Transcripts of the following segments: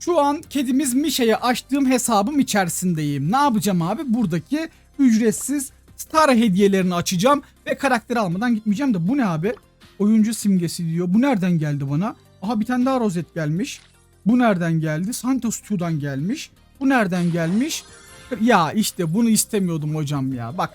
Şu an kedimiz Mişa'ya açtığım hesabım içerisindeyim. Ne yapacağım abi? Buradaki ücretsiz star hediyelerini açacağım ve karakteri almadan gitmeyeceğim de bu ne abi? Oyuncu simgesi diyor. Bu nereden geldi bana? Aha bir tane daha rozet gelmiş. Bu nereden geldi? Santos 2'dan gelmiş. Bu nereden gelmiş? Ya işte bunu istemiyordum hocam ya. Bak.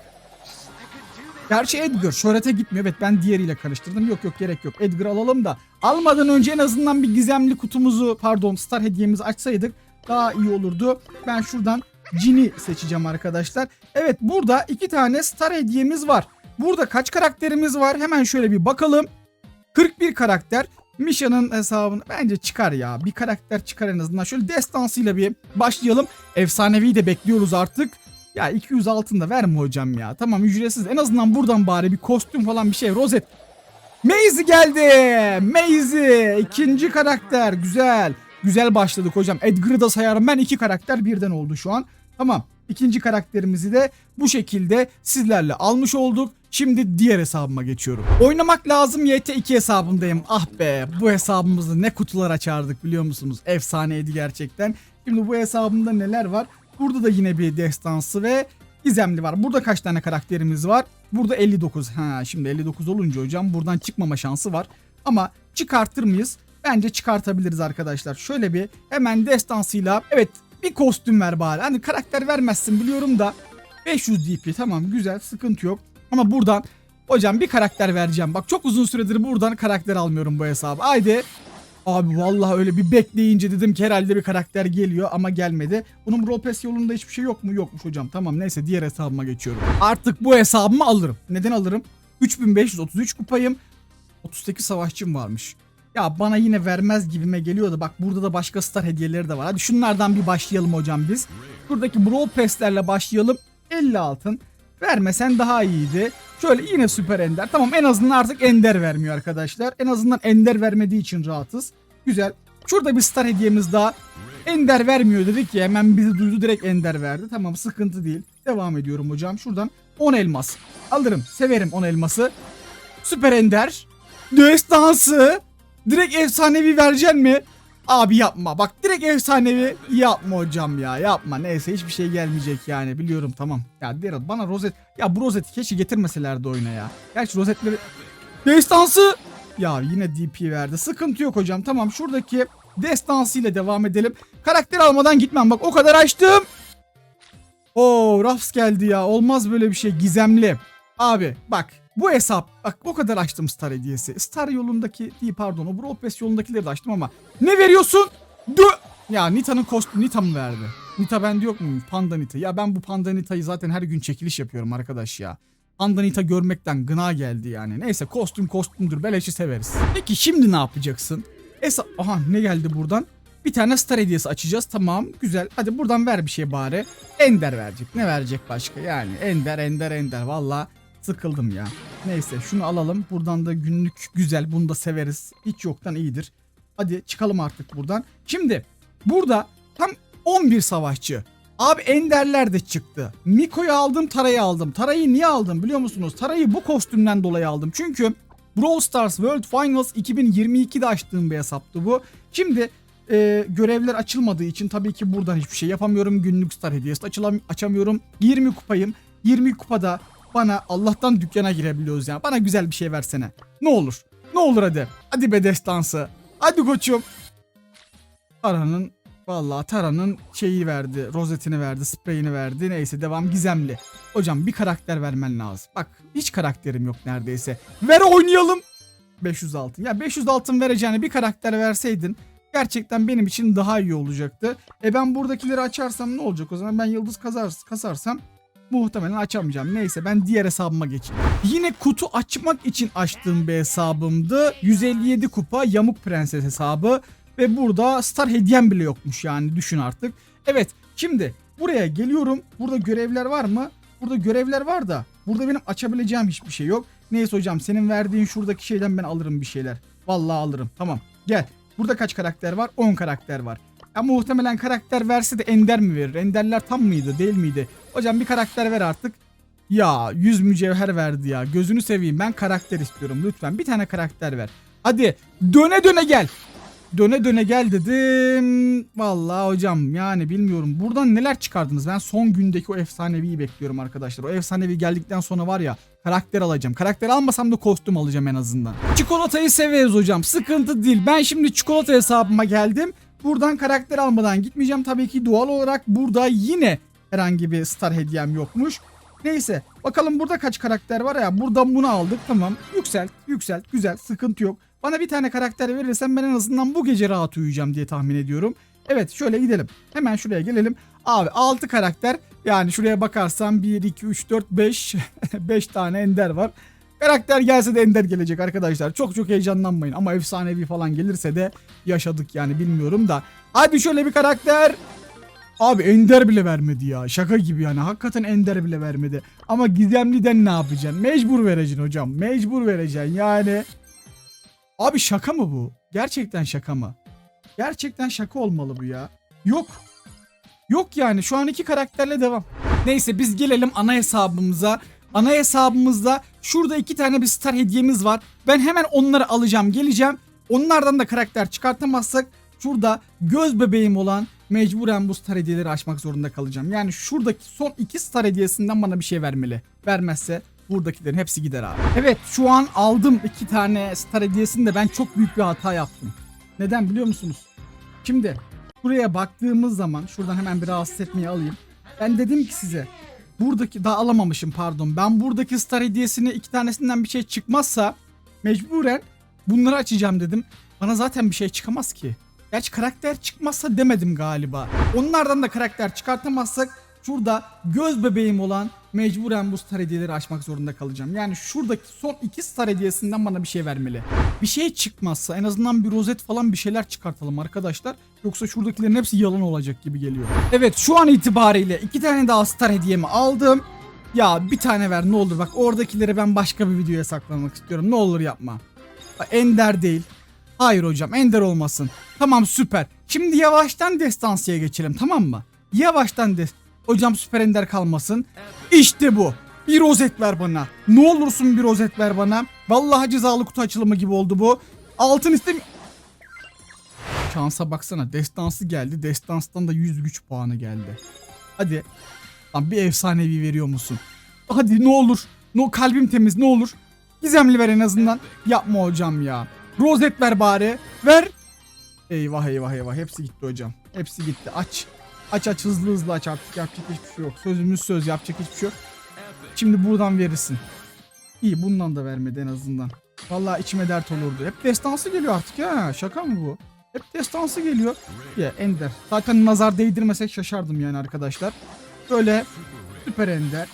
Gerçi Edgar şöhrete gitmiyor. Evet ben diğeriyle karıştırdım. Yok yok gerek yok. Edgar alalım da. Almadan önce en azından bir gizemli kutumuzu pardon star hediyemizi açsaydık daha iyi olurdu. Ben şuradan Cini seçeceğim arkadaşlar. Evet burada iki tane star hediyemiz var. Burada kaç karakterimiz var? Hemen şöyle bir bakalım. 41 karakter. Misha'nın hesabını bence çıkar ya. Bir karakter çıkar en azından. Şöyle destansıyla bir başlayalım. Efsanevi de bekliyoruz artık. Ya 200 altın da verme hocam ya. Tamam ücretsiz. En azından buradan bari bir kostüm falan bir şey. Rozet. Maisie geldi. Maisie. ikinci karakter. Güzel. Güzel başladık hocam. Edgar'ı da sayarım ben. iki karakter birden oldu şu an. Tamam. İkinci karakterimizi de bu şekilde sizlerle almış olduk. Şimdi diğer hesabıma geçiyorum. Oynamak lazım YT2 hesabındayım. Ah be bu hesabımızda ne kutular açardık biliyor musunuz? Efsaneydi gerçekten. Şimdi bu hesabımda neler var? Burada da yine bir destansı ve gizemli var. Burada kaç tane karakterimiz var? Burada 59. Ha şimdi 59 olunca hocam buradan çıkmama şansı var. Ama çıkartır mıyız? Bence çıkartabiliriz arkadaşlar. Şöyle bir hemen destansıyla evet bir kostüm ver bari. Hani karakter vermezsin biliyorum da 500 DP tamam güzel sıkıntı yok. Ama buradan hocam bir karakter vereceğim. Bak çok uzun süredir buradan karakter almıyorum bu hesabı. Haydi. Abi vallahi öyle bir bekleyince dedim ki herhalde bir karakter geliyor ama gelmedi. Bunun Pass yolunda hiçbir şey yok mu? Yokmuş hocam. Tamam neyse diğer hesabıma geçiyorum. Artık bu hesabımı alırım. Neden alırım? 3533 kupayım. 38 savaşçım varmış. Ya bana yine vermez gibime geliyordu. Bak burada da başka star hediyeleri de var. Hadi şunlardan bir başlayalım hocam biz. Buradaki Brawl Pass'lerle başlayalım. 50 altın. Vermesen daha iyiydi. Şöyle yine süper ender. Tamam en azından artık ender vermiyor arkadaşlar. En azından ender vermediği için rahatız. Güzel. Şurada bir star hediyemiz daha. Ender vermiyor dedik ya hemen bizi duydu direkt ender verdi. Tamam sıkıntı değil. Devam ediyorum hocam. Şuradan 10 elmas. Alırım. Severim 10 elması. Süper ender. Destansı. Direkt efsanevi vereceksin mi? Abi yapma. Bak direkt efsanevi yapma hocam ya. Yapma. Neyse hiçbir şey gelmeyecek yani. Biliyorum tamam. Ya Daryl bana rozet. Ya bu rozeti keşke getirmeselerdi oyuna ya. Gerçi rozetleri... Destansı. Ya yine DP verdi. Sıkıntı yok hocam. Tamam şuradaki destansı ile devam edelim. Karakter almadan gitmem. Bak o kadar açtım. Oo Rafs geldi ya. Olmaz böyle bir şey. Gizemli. Abi bak bu hesap bak o kadar açtım Star hediyesi. Star yolundaki değil pardon o Pass yolundakileri de açtım ama ne veriyorsun? Dö ya Nita'nın kostümü Nita mı verdi? Nita bende yok mu? Panda Nita. Ya ben bu Panda Nita'yı zaten her gün çekiliş yapıyorum arkadaş ya. Panda Nita görmekten gına geldi yani. Neyse kostüm kostümdür beleşi severiz. Peki şimdi ne yapacaksın? Esa aha ne geldi buradan? Bir tane star hediyesi açacağız. Tamam güzel. Hadi buradan ver bir şey bari. Ender verecek. Ne verecek başka? Yani Ender Ender Ender. Valla sıkıldım ya. Neyse şunu alalım. Buradan da günlük güzel. Bunu da severiz. Hiç yoktan iyidir. Hadi çıkalım artık buradan. Şimdi burada tam 11 savaşçı. Abi Enderler de çıktı. Miko'yu aldım, Tara'yı aldım. Tara'yı niye aldım biliyor musunuz? Tara'yı bu kostümden dolayı aldım. Çünkü Brawl Stars World Finals 2022'de açtığım bir hesaptı bu. Şimdi e, görevler açılmadığı için tabii ki buradan hiçbir şey yapamıyorum. Günlük star hediyesi açılam açamıyorum. 20 kupayım. 20 kupada bana Allah'tan dükkana girebiliyoruz ya. Bana güzel bir şey versene. Ne olur. Ne olur hadi. Hadi be destansı. Hadi koçum. Tara'nın vallahi Tara'nın şeyi verdi. Rozetini verdi. Spreyini verdi. Neyse devam gizemli. Hocam bir karakter vermen lazım. Bak hiç karakterim yok neredeyse. Ver oynayalım. 500 altın. Ya 500 altın vereceğine bir karakter verseydin gerçekten benim için daha iyi olacaktı. E ben buradakileri açarsam ne olacak o zaman? Ben yıldız kazar, kasarsam muhtemelen açamayacağım. Neyse ben diğer hesabıma geçeyim. Yine kutu açmak için açtığım bir hesabımdı. 157 kupa Yamuk Prenses hesabı. Ve burada star hediyem bile yokmuş yani düşün artık. Evet şimdi buraya geliyorum. Burada görevler var mı? Burada görevler var da burada benim açabileceğim hiçbir şey yok. Neyse hocam senin verdiğin şuradaki şeyden ben alırım bir şeyler. Vallahi alırım. Tamam gel. Burada kaç karakter var? 10 karakter var. Ya muhtemelen karakter verse de Ender mi verir? Enderler tam mıydı değil miydi? Hocam bir karakter ver artık. Ya 100 mücevher verdi ya. Gözünü seveyim ben karakter istiyorum lütfen. Bir tane karakter ver. Hadi döne döne gel. Döne döne gel dedim. Vallahi hocam yani bilmiyorum. Buradan neler çıkardınız? Ben son gündeki o efsaneviyi bekliyorum arkadaşlar. O efsanevi geldikten sonra var ya karakter alacağım. Karakter almasam da kostüm alacağım en azından. Çikolatayı severiz hocam. Sıkıntı değil. Ben şimdi çikolata hesabıma geldim. Buradan karakter almadan gitmeyeceğim. Tabii ki doğal olarak burada yine herhangi bir star hediyem yokmuş. Neyse bakalım burada kaç karakter var ya buradan bunu aldık tamam yükselt yükselt güzel sıkıntı yok. Bana bir tane karakter verirsen ben en azından bu gece rahat uyuyacağım diye tahmin ediyorum. Evet şöyle gidelim hemen şuraya gelelim. Abi 6 karakter yani şuraya bakarsam 1 2 3 4 5 5 tane ender var. Karakter gelse de ender gelecek arkadaşlar. Çok çok heyecanlanmayın ama efsanevi falan gelirse de yaşadık yani bilmiyorum da. Hadi şöyle bir karakter. Abi Ender bile vermedi ya. Şaka gibi yani. Hakikaten Ender bile vermedi. Ama Gizemli'den ne yapacaksın? Mecbur vereceksin hocam. Mecbur vereceksin yani. Abi şaka mı bu? Gerçekten şaka mı? Gerçekten şaka olmalı bu ya. Yok. Yok yani şu an iki karakterle devam. Neyse biz gelelim ana hesabımıza. Ana hesabımızda şurada iki tane bir star hediyemiz var. Ben hemen onları alacağım geleceğim. Onlardan da karakter çıkartamazsak şurada göz bebeğim olan mecburen bu star hediyeleri açmak zorunda kalacağım. Yani şuradaki son iki star hediyesinden bana bir şey vermeli. Vermezse buradakilerin hepsi gider abi. Evet şu an aldım iki tane star hediyesini de ben çok büyük bir hata yaptım. Neden biliyor musunuz? Şimdi buraya baktığımız zaman şuradan hemen bir rahatsız etmeyi alayım. Ben dedim ki size buradaki daha alamamışım pardon. Ben buradaki star hediyesini iki tanesinden bir şey çıkmazsa mecburen bunları açacağım dedim. Bana zaten bir şey çıkamaz ki. Gerçi karakter çıkmazsa demedim galiba. Onlardan da karakter çıkartamazsak şurada göz bebeğim olan mecburen bu star hediyeleri açmak zorunda kalacağım. Yani şuradaki son iki star hediyesinden bana bir şey vermeli. Bir şey çıkmazsa en azından bir rozet falan bir şeyler çıkartalım arkadaşlar. Yoksa şuradakilerin hepsi yalan olacak gibi geliyor. Evet şu an itibariyle iki tane daha star hediyemi aldım. Ya bir tane ver ne olur bak oradakileri ben başka bir videoya saklamak istiyorum. Ne olur yapma. Ender değil. Hayır hocam Ender olmasın. Tamam süper. Şimdi yavaştan destansıya geçelim tamam mı? Yavaştan des... Hocam süper Ender kalmasın. İşte bu. Bir rozet ver bana. Ne olursun bir rozet ver bana. Vallahi cezalı kutu açılımı gibi oldu bu. Altın istem... Şansa baksana. Destansı geldi. Destanstan da 100 güç puanı geldi. Hadi. Lan bir efsanevi veriyor musun? Hadi ne olur. No kalbim temiz ne olur. Gizemli ver en azından. Yapma hocam ya. Rozet ver bari. Ver. Eyvah eyvah eyvah. Hepsi gitti hocam. Hepsi gitti. Aç. Aç aç hızlı hızlı aç artık. Yapacak hiçbir şey yok. Sözümüz söz yapacak hiçbir şey yok. Şimdi buradan verirsin. İyi bundan da vermedi en azından. Vallahi içime dert olurdu. Hep destansı geliyor artık ya. Şaka mı bu? Hep destansı geliyor. Ya Ender. Zaten nazar değdirmesek şaşardım yani arkadaşlar. Böyle süper Ender.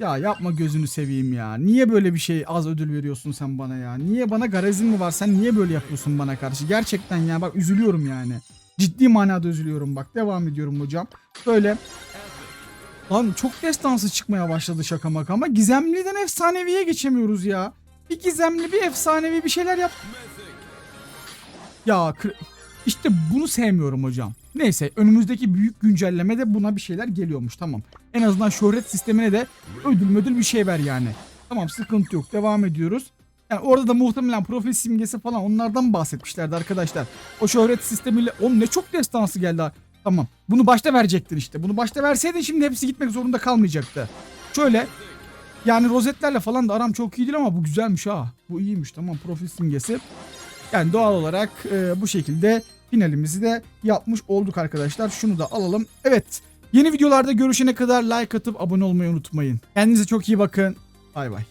Ya yapma gözünü seveyim ya. Niye böyle bir şey az ödül veriyorsun sen bana ya? Niye bana garezin mi var? Sen niye böyle yapıyorsun bana karşı? Gerçekten ya bak üzülüyorum yani. Ciddi manada üzülüyorum bak. Devam ediyorum hocam. Böyle Lan çok destansı çıkmaya başladı şaka maka ama gizemliden efsaneviye geçemiyoruz ya. Bir gizemli bir efsanevi bir şeyler yap. Ya işte bunu sevmiyorum hocam. Neyse önümüzdeki büyük güncellemede buna bir şeyler geliyormuş tamam. En azından şöhret sistemine de ödül ödül bir şey ver yani. Tamam sıkıntı yok devam ediyoruz. Yani orada da muhtemelen profil simgesi falan onlardan bahsetmişlerdi arkadaşlar. O şöhret sistemiyle onun ne çok destansı geldi. Tamam bunu başta verecektin işte. Bunu başta verseydin şimdi hepsi gitmek zorunda kalmayacaktı. Şöyle yani rozetlerle falan da aram çok iyi değil ama bu güzelmiş ha. Bu iyiymiş tamam profil simgesi. Yani doğal olarak e, bu şekilde finalimizi de yapmış olduk arkadaşlar. Şunu da alalım. Evet yeni videolarda görüşene kadar like atıp abone olmayı unutmayın. Kendinize çok iyi bakın. Bay bay.